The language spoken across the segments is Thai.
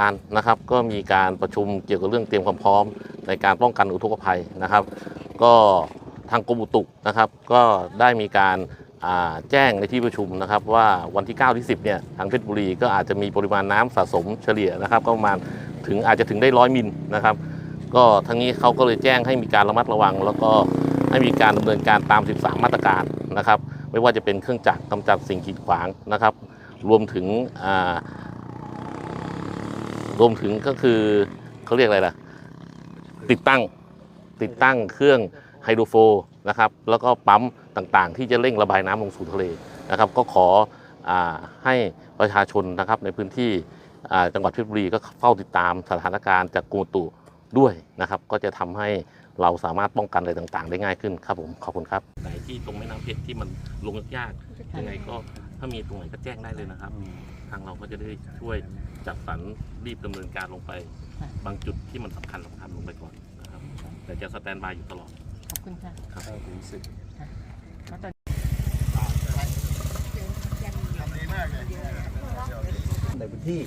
ประทานนะครับ ก็มีการประชุมเกี่ยวกับเรื่องเตรียมความพร้อม ในการป้องกันอุทกภัยนะครับ ก็ทางกรมอุตุนะครับ ก็ได้มีการแจ้งในที่ประชุมนะครับว่าวันที่ 9 ที่ 10 เนี่ยทางเพชรบุรีก็อาจจะมีปริมาณน้ำสะสมเฉลี่ยนะครับ ก็ประมาณถึงอาจจะถึงได้ร้อยมิลนะครับ ก็ทั้งนี้เขาก็เลยแจ้งให้มีการระมัดระวัง แล้วก็ให้มีการดำเนินการตาม 13 มาตรการนะครับ ไม่ว่าจะเป็นเครื่องจักรกำจัดสิ่งกีดขวางนะครับ รวมถึงอ่า รวมถึงก็คือเขาเรียกอะไรล่ะ ติดตั้งติดตั้งเครื่องไฮโดรโฟนะครับ แล้วก็ปั๊มต่างๆ ที่จะเร่งระบายน้ำลงสู่ทะเลนะครับ ก็ขออให้ประชาชนนะครับในพื้นที่จังหวัดเพชรบุรีก็เฝ้าติดตามสถานการณ์จากกรมตุด้วยนะครับ ก็จะทำให้เราสามารถป้องกันอะไรต่างๆ ได้ง่ายขึ้นครับผมขอบคุณครับไหนที่ตรงแม่น้ำเพชรที่มันลงยากยังไงก็ ถ้ามีตรงไหนก็แจ้งได้เลยนะครับ ทางเราก็จะได้ช่วยจัดสรรรีบดำเนินการลงไปค่ะบางจุดที่มันสำคัญสำคัญลงไปก่อนนะครับ แต่จะสแตนบายอยู่ตลอด ขอบคุณค่ะครับแล้วตอน ในพื้นที่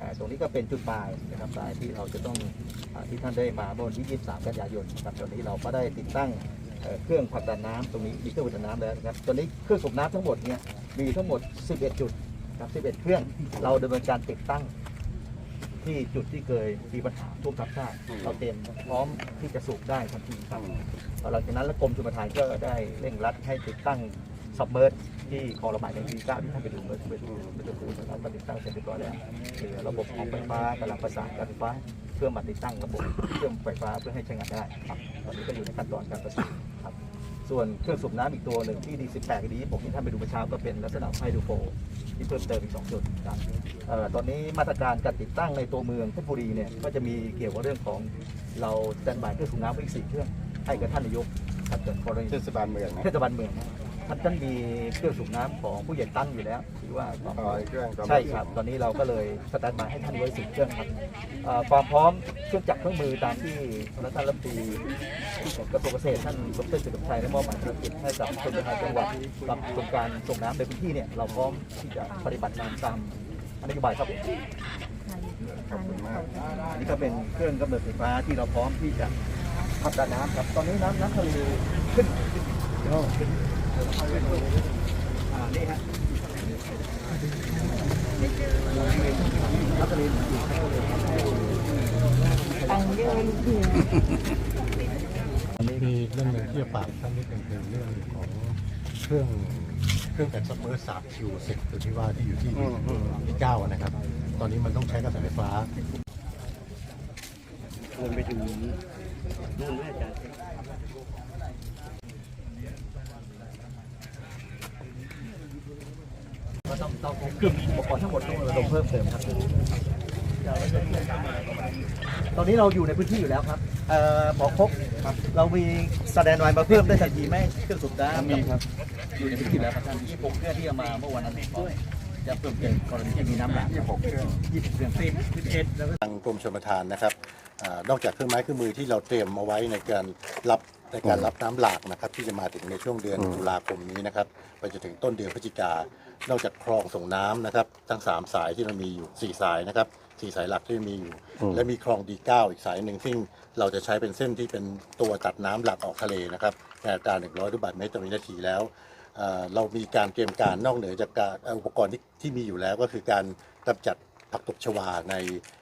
อ่าตรงนี้ก็เป็นจุดหมายนะครับสายที่เราจะต้องอาที่ท่านได้มาเมื่อวันที่ 23 กันยายนนะครับตอนนี้เราก็ได้ติดตั้ง เครื่องผลักดันน้ำตรงนี้มีเครื่องผลักดันน้ำแล้วนะครับตอนนี้เครื่องสูบน้ำทั้งหมดเนี่ยมีทั้งหมด 11 จุดครับ11 เครื่องเราดำเนินการติดตั้ง ที่จุดที่เคยมีปัญหาท่วมทับชาติเราเตรียมพร้อมที่จะสูบได้ทันทีครับหลังจากนั้นแล้วกรมชลประทานก็ได้เร่งรัดให้ติดตั้งซับเมอร์ที่คลองระบายในวีเก้าที่ท่านไปดูเมื่อไปดูไปดูคูนะครับก็ติดตั้งเสร็จเรียบร้อยแล้วเหลือระบบของไฟฟ้ากำลังประสานการไฟฟ้าเพื่อมาติดตั้งระบบเครื่องไฟฟ้าเพื่อให้ใช้งานได้ครับตอนนี้ก็อยู่ในขั้นตอนการประสาน ส่วนเครื่องสูบน้ำอีกตัวหนึ่งที่ดี18 กับดี26 ที่ท่านไปดูเมื่อเช้าก็เป็นลักษณะไฮดูโฟที่เพิ่มเติมอีก2จุดครับเอ่อตอนนี้มาตรการการติดตั้งในตัวเมืองเพชรบุรีเนี่ยก็จะมีเกี่ยวกับเรื่องของเราสแตนบายเครื่องสูบน้ำไว้อีก4เครื่องให้กับท่านนายกถ้าเกิดกรณีเทศบาลเมืองนะเทศบาลเมืองนะ ท่านท่านมีเครื่องสูบน้ำของผู้ใหญ่ตั้งอยู่แล้วที่ว่าอ๋อไอ้เครื่องกำลังใช่ครับ ตอนนี้เราก็เลยสแตนบายให้ท่านไว้สิบเครื่องครับเอ่อความพร้อมเครื่องจักรเครื่องมือตามที่ท่านรัฐมนตรีกระทรวงเกษตรท่านดรสุขชัยได้มอบหมายภารกิจให้กับชนประทานจังหวัดกับโครงการส่งน้ำในพื้นที่เนี่ยเราพร้อมที่จะปฏิบัติงานตามนโยบายครับผมอันนี้ก็เป็นเครื่องกำเนิดไฟฟ้าที่เราพร้อมที่จะผลักดันน้ำครับ ตอนนี้น้ำน้ำทะเลขึ้นขึ้นขึ้น อ่านี่ฮะน้ำทะเลอยู่ข้างบนเลยครับตังเยอะดียวมีเรื่องหนึ่งที่จะฝากท่านนิดหนึ่งคือเรื่องของเครื่องเครื่องแต่งซัมเมอร์สามคิวเซ็ตตัวที่ว่าที่อยู่ที่ที่เก้านะครับ ตอนนี้มันต้องใช้กระแสไฟฟ้ารวมไปถึงนู่นด้วยอาจารย์ ก็ต้องต้องกลุ่มอุปกรณ์ทั้งหมดต้องระดมเพิ่มเติมครับ ตอนนี้เราอยู่ในพื้นที่อยู่แล้วครับเอ่อหมอคกครับเรามีสแตนด์ไวน์มาเพิ่มได้ทันทีไหมเครื่องสูบน้ำมีครับ อยู่ในพื้นที่แล้วครับท่านยี่หกเครื่องที่เอามาเมื่อวันนั้นด้วยจะเพิ่มเติมกรณีที่มีน้ำหลากยี่หกเครื่องยี่สิบเครื่องสิบสิบเอ็ดแล้วก็ทางกรมชลประทานนะครับอานอกจากเครื่องไม้เครื่องมือที่เราเตรียมเอาไว้ในการรับในการรับน้ำหลากนะครับที่จะมาถึงในช่วงเดือนตุลาคมนี้นะครับไปจนถึงต้นเดือนพฤศจิกานอกจากคลองส่งน้ำนะครับทั้ง3สายที่เรามีอยู่4สายนะครับสี่สายหลักที่มีอยู่ และมีคลองดีเก้าอีกสายหนึ่งซึ่งเราจะใช้เป็นเส้นที่เป็นตัวตัดน้ำหลักออกทะเลนะครับในอัตรา100ลูกบาศก์เมตรต่อวินาทีแล้วเอ่อเรามีการเตรียมการนอกเหนือจากการเอ่ออุปกรณ์ที่ที่มีอยู่แล้วก็คือการกำจัดผักตบชวาใน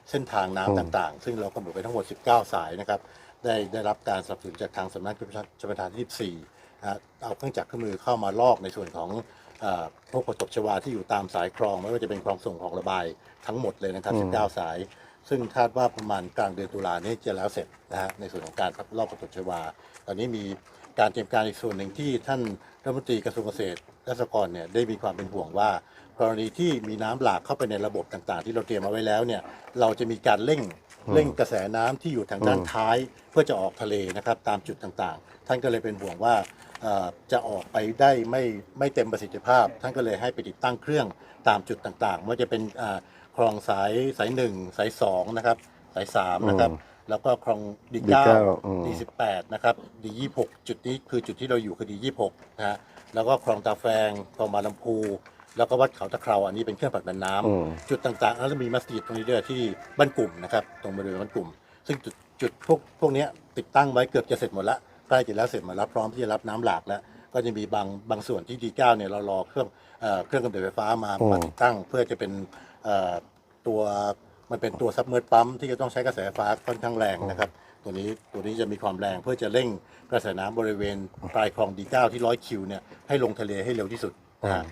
เส้นทางน้ำต่างๆ ซึ่งเรากำหนดไปทั้งหมด 19 สายนะครับ ได้ได้รับการสนับสนุนจากทางสำนักชลประทานที่14นะฮะเอาเครื่องจักรเครื่องมือเข้ามาลอกในส่วนของเอ่อพวกผักตบชวาที่อยู่ตามสายคลอง ไม่ว่าจะเป็นคลองส่งของระบายทั้งหมดเลยนะครับ19สาย ซึ่งคาดว่าประมาณกลางเดือนตุลานี้จะแล้วเสร็จนะฮะในส่วนของการลอกผักตบชวา ตอนนี้มีการเตรียมการอีกส่วนหนึ่งที่ท่านรัฐมนตรีกระทรวงเกษตรและสหกรณ์เนี่ยได้มีความเป็นห่วงว่า กรณีที่มีน้ำหลากเข้าไปในระบบต่างๆ ที่เราเตรียมเอาไว้แล้วเนี่ยเราจะมีการเร่ง เร่งกระแสน้ำที่อยู่ทางด้านท้ายเพื่อจะออกทะเลนะครับตามจุดต่างๆ ท่านก็เลยเป็นห่วงว่าเอ่อจะออกไปได้ไม่ไม่เต็มประสิทธิภาพ ท่านก็เลยให้ไปติดตั้งเครื่องตามจุดต่างๆไม่ว่าจะเป็นอ่าคลองสายสายหนึ่งสายสองนะครับสายสามนะครับแล้วก็คลองดีเก้าอืมดีสิบแปดนะครับดียี่หกจุดนี้คือจุดที่เราอยู่คือดียี่หกนะฮะแล้วก็คลองตาแฟงคลองบางลำพู แล้วก็วัดเขาตะเคราอันนี้เป็นเครื่องผลักดันน้ำอืม จุดต่างๆแล้วจะมีมัสยิดตรงนี้ด้วยที่บ้านกลุ่มนะครับตรงบริเวณบ้านกลุ่ม ซึ่งจุดจุดพวกพวกเนี้ยติดตั้งไว้เกือบจะเสร็จหมดแล้วใกล้จะแล้วเสร็จหมดแล้วพร้อมที่จะรับน้ำหลากแล้วก็จะมีบางบางส่วนที่ดีเก้าเนี่ยเรารอเครื่องเอ่อเครื่องกำเนิดไฟฟ้ามาอืมมาติดตั้งเพื่อจะเป็นเอ่อตัวมันเป็นตัวซับเมอร์ปั๊มที่จะต้องใช้กระแสไฟฟ้าค่อนข้างแรงนะครับ ตัวนี้ตัวนี้จะมีความแรงเพื่อจะเร่งกระแสน้ำบริเวณปลายคลองดีเก้าที่ร้อยคิวเนี่ยให้ลงทะเลให้เร็วที่สุดนะฮะ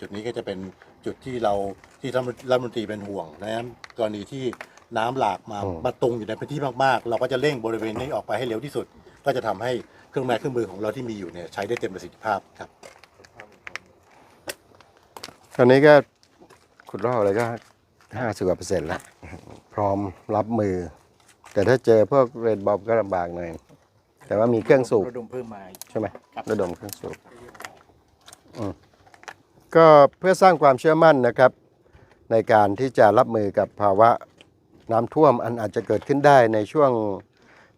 จุดนี้ก็จะเป็นจุดที่เราที่ท่านรัฐมนตรีเป็นห่วงนะครับกรณีที่น้ำหลากมาอืมมาตรงอยู่ในพื้นที่มากๆ เราก็จะเร่งบริเวณนี้ออกไปให้เร็วที่สุด ก็จะทำให้เครื่องไม้เครื่องมือของเราที่มีอยู่เนี่ยใช้ได้เต็มประสิทธิภาพครับ ตอนนี้ก็ขุดลอกอะไรก็ห้าสิบกว่าเปอร์เซ็นต์แล้วพร้อมรับมือ แต่ถ้าเจอพวกเรดบอบก็ลำบากหน่อย แต่ว่ามีเครื่องสูบระดมเพิ่มมา ใช่ไหมระดมเครื่องสูบอืม ก็เพื่อสร้างความเชื่อมั่นนะครับ ในการที่จะรับมือกับภาวะน้ำท่วมอันอาจจะเกิดขึ้นได้ในช่วง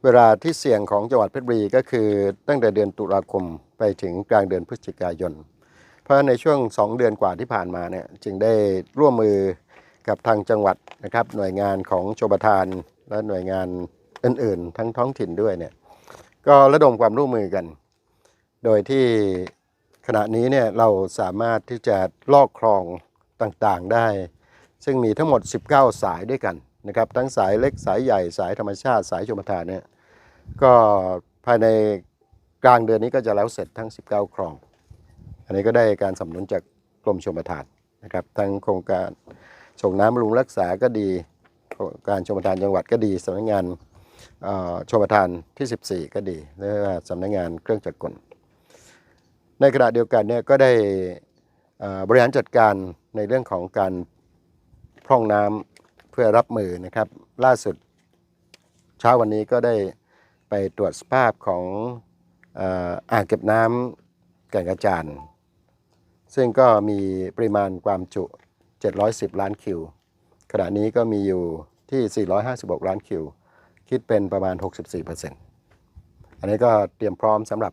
เวลาที่เสี่ยงของจังหวัดเพชรบุรีก็คือตั้งแต่เดือนตุลาคมไปถึงกลางเดือนพฤศจิกายน เพราะในช่วง 2 เดือนกว่าที่ผ่านมาเนี่ยจึงได้ร่วมมือกับทางจังหวัดนะครับ หน่วยงานของชมทาน และหน่วยงานอื่น ๆ ทั้งท้องถิ่นด้วยเนี่ยก็ระดมความร่วมมือกัน โดยที่ ขณะนี้เนี่ยเราสามารถที่จะลอกคลองต่างๆได้ ซึ่งมีทั้งหมด 19 สายด้วยกันนะครับ ทั้งสายเล็กสายใหญ่สายธรรมชาติสายชมทานเนี่ยก็ภายในกลางเดือนนี้ก็จะแล้วเสร็จทั้ง 19 คลอง อันนี้ก็ได้การสนับสนุนจากกรมชมทานนะครับทั้งโครงการส่งน้ำรุงรักษาก็ดีการชมทานจังหวัดก็ดีสำนักงานชมทานที่ 14 ก็ดีและสำนักงานเครื่องจักรกล ในขณะเดียวกันเนี่ยก็ได้บริหารจัดการในเรื่องของการพร่องน้ำเพื่อรับมือนะครับ ล่าสุดเช้าวันนี้ก็ได้ไปตรวจสภาพของอ่ออ่างเก็บน้ำแก่งกระจานซึ่งก็มีปริมาณความจุ 710 ล้านคิว ขณะนี้ก็มีอยู่ที่ 456 ล้านคิว คิดเป็นประมาณ 64%อันนี้ก็เตรียมพร้อมสำหรับ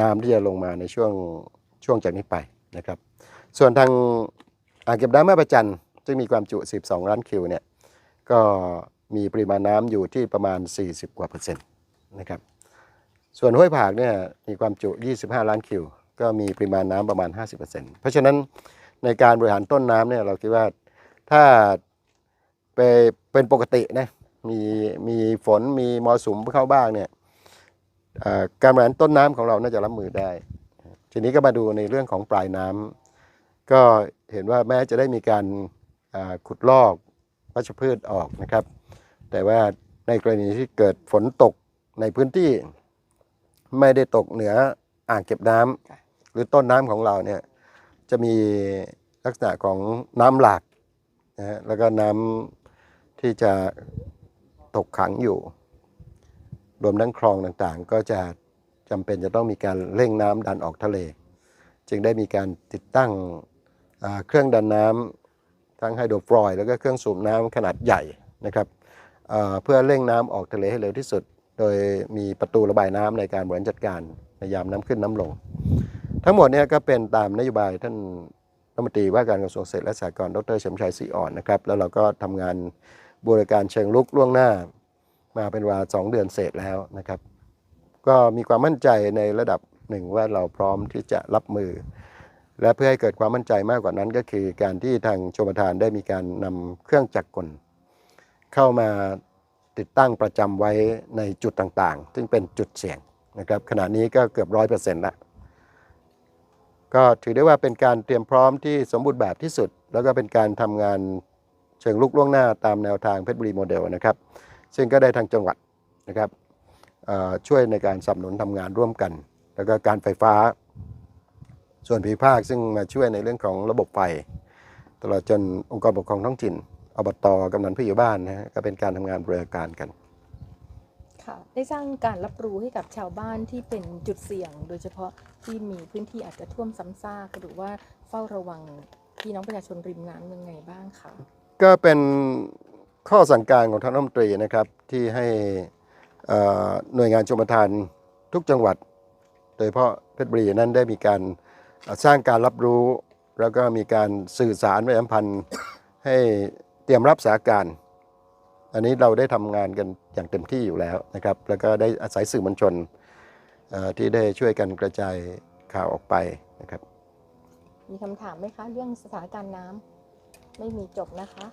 น้ำที่จะลงมาในช่วงช่วงจากนี้ไปนะครับ ส่วนทางอ่างเก็บน้ำแม่ประจันซึ่งมีความจุ 12 ล้านคิวเนี่ยก็มีปริมาณน้ำอยู่ที่ประมาณ 40 กว่าเปอร์เซ็นต์นะครับ ส่วนห้วยผากเนี่ยมีความจุ 25 ล้านคิว ก็มีปริมาณน้ำประมาณ 50%เพราะฉะนั้นในการบริหารต้นน้ำเนี่ยเราคิดว่าถ้าไปเป็นปกตินะมีมีฝนมีมรสุมเข้าบ้างเนี่ย การบริหารต้นน้ำของเราน่าจะรับมือได้ ทีนี้ก็มาดูในเรื่องของปลายน้ำก็เห็นว่าแม้จะได้มีการขุดลอกวัชพืชออกนะครับ แต่ว่าในกรณีที่เกิดฝนตกในพื้นที่ไม่ได้ตกเหนืออ่างเก็บน้ำหรือต้นน้ำของเราเนี่ยจะมีลักษณะของน้ำหลากนะฮะแล้วก็น้ำที่จะตกขังอยู่ รวมทั้งคลองต่างๆ ก็จะจำเป็นจะต้องมีการเร่งน้ำดันออกทะเล จึงได้มีการติดตั้งเครื่องดันน้ำทั้งไฮโดรฟลอยแล้วก็เครื่องสูบน้ำขนาดใหญ่นะครับเพื่อเร่งน้ำออกทะเลให้เร็วที่สุด โดยมีประตูระบายน้ำในการบริหารจัดการในยามน้ำขึ้นน้ำลง ทั้งหมดเนี่ยก็เป็นตามนโยบายท่านรัฐมนตรีว่าการกระทรวงเกษตรและสหกรณ์ดรเฉลิมชัยศรีอ่อนนะครับแล้วเราก็ทำงานบริการเชิงลุกล่วงหน้า มาเป็นเวลาสองเดือนเศษแล้วนะครับ ก็มีความมั่นใจในระดับหนึ่งว่าเราพร้อมที่จะรับมือ และเพื่อให้เกิดความมั่นใจมากกว่านั้นก็คือ การที่ทางชมทานได้มีการนำเครื่องจักรกล เข้ามาติดตั้งประจำไว้ในจุดต่างๆ ซึ่งเป็นจุดเสี่ยงนะครับ ขณะนี้ก็เกือบร้อยเปอร์เซ็นต์ละก็ถือได้ว่าเป็นการเตรียมพร้อมที่สมบูรณ์แบบที่สุด แล้วก็เป็นการทำงานเชิงลุกล่วงหน้าตามแนวทางเพชรบุรีโมเดลนะครับ ซึ่งก็ได้ทางจังหวัดนะครับเอ่อช่วยในการสนับสนุนทำงานร่วมกัน แล้วก็การไฟฟ้าส่วนภูมิภาคซึ่งมาช่วยในเรื่องของระบบไฟ ตลอดจนองค์กรปกครองท้องถิ่นอบตกำนันผู้ใหญ่บ้านนะฮะก็เป็นการทำงานบริการกันค่ะได้สร้างการรับรู้ให้กับชาวบ้านที่เป็นจุดเสี่ยง โดยเฉพาะที่มีพื้นที่อาจจะท่วมซ้ำซากหรือว่าเฝ้าระวังพี่น้องประชาชนริมน้ำยังไงบ้างคะก็เป็น ข้อสั่งการของท่านรัฐมนตรีนะครับที่ให้หน่วยงานชมทานทุกจังหวัด โดยเฉพาะเพชรบุรีนั้นได้มีการสร้างการรับรู้ แล้วก็มีการสื่อสารประชาสัมพันธ์ให้เตรียมรับสถานการณ์อันนี้เราได้ทำงานกันอย่างเต็มที่อยู่แล้วนะครับ แล้วก็ได้อาศัยสื่อมวลชนที่ได้ช่วยกันกระจายข่าวออกไปนะครับ มีคำถามไหมคะ เรื่องสถานการณ์น้ำไม่มีจบนะคะ